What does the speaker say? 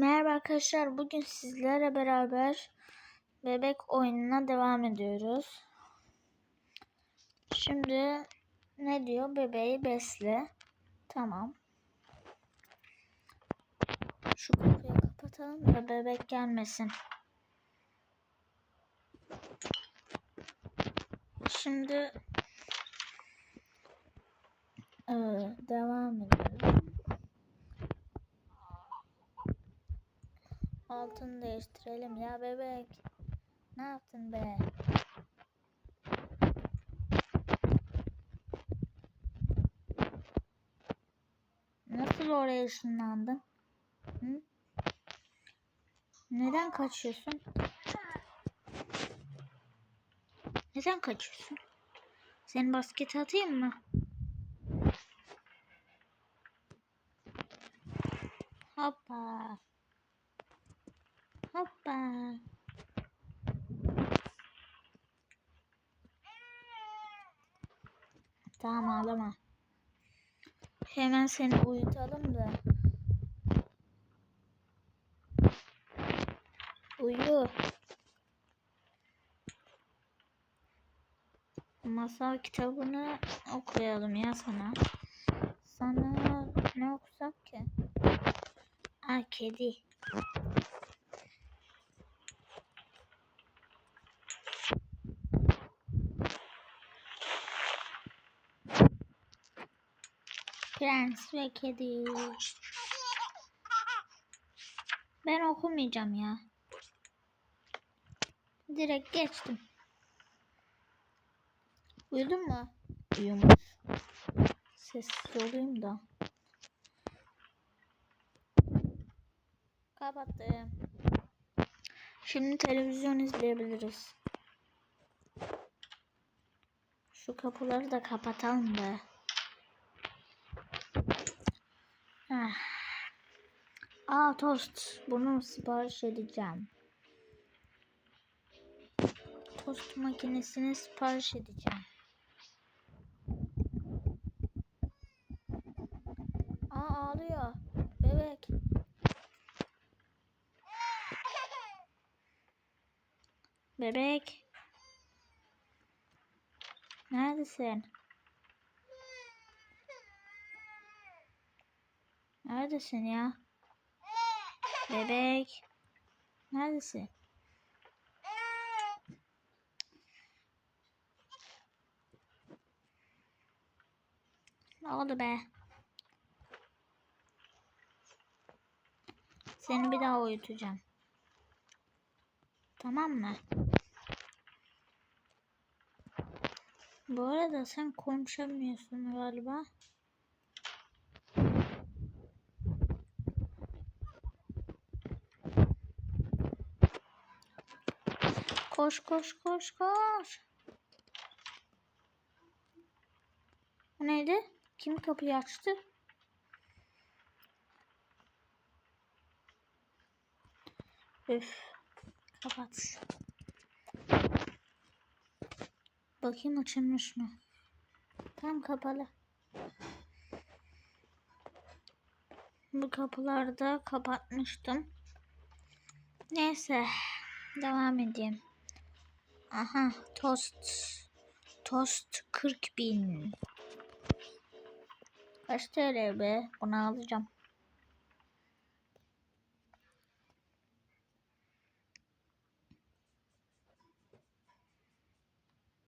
Merhaba arkadaşlar. Bugün sizlerle beraber bebek oyununa devam ediyoruz. Şimdi ne diyor? Bebeği besle. Tamam. Şu kapıyı kapatalım da bebek gelmesin. Şimdi ee, devam edelim. Altını değiştirelim ya bebek. Ne yaptın be? Nasıl oraya ışınlandın? Hı? Neden kaçıyorsun? Neden kaçıyorsun? Seni baskete atayım mı? Hoppa. Hoppa. Tamam ağlama. Hemen seni uyutalım da. Uyu. Masal kitabını okuyalım ya sana. Sana ne okusak ki? Aa kedi. Prens ve kedi. Ben okumayacağım ya. Direkt geçtim. Uyudun mu? Uyumuş. Sessiz olayım da. Kapattım. Şimdi televizyon izleyebiliriz. Şu kapıları da kapatalım da. Aa tost. Bunu sipariş edeceğim. Tost makinesini sipariş edeceğim. Aa ağlıyor. Bebek. Bebek. Neredesin? Neredesin ya? Bebek. Neredesin? Ne oldu be? Seni bir daha uyutacağım. Tamam mı? Bu arada sen konuşamıyorsun galiba. Koş koş koş koş. Bu neydi? Kim kapıyı açtı? Üf. Kapat. Bakayım açılmış mı? Tam kapalı. Bu kapıları da kapatmıştım. Neyse. Devam edeyim. Aha tost. Tost 40 bin. Kaç TL be? Bunu alacağım.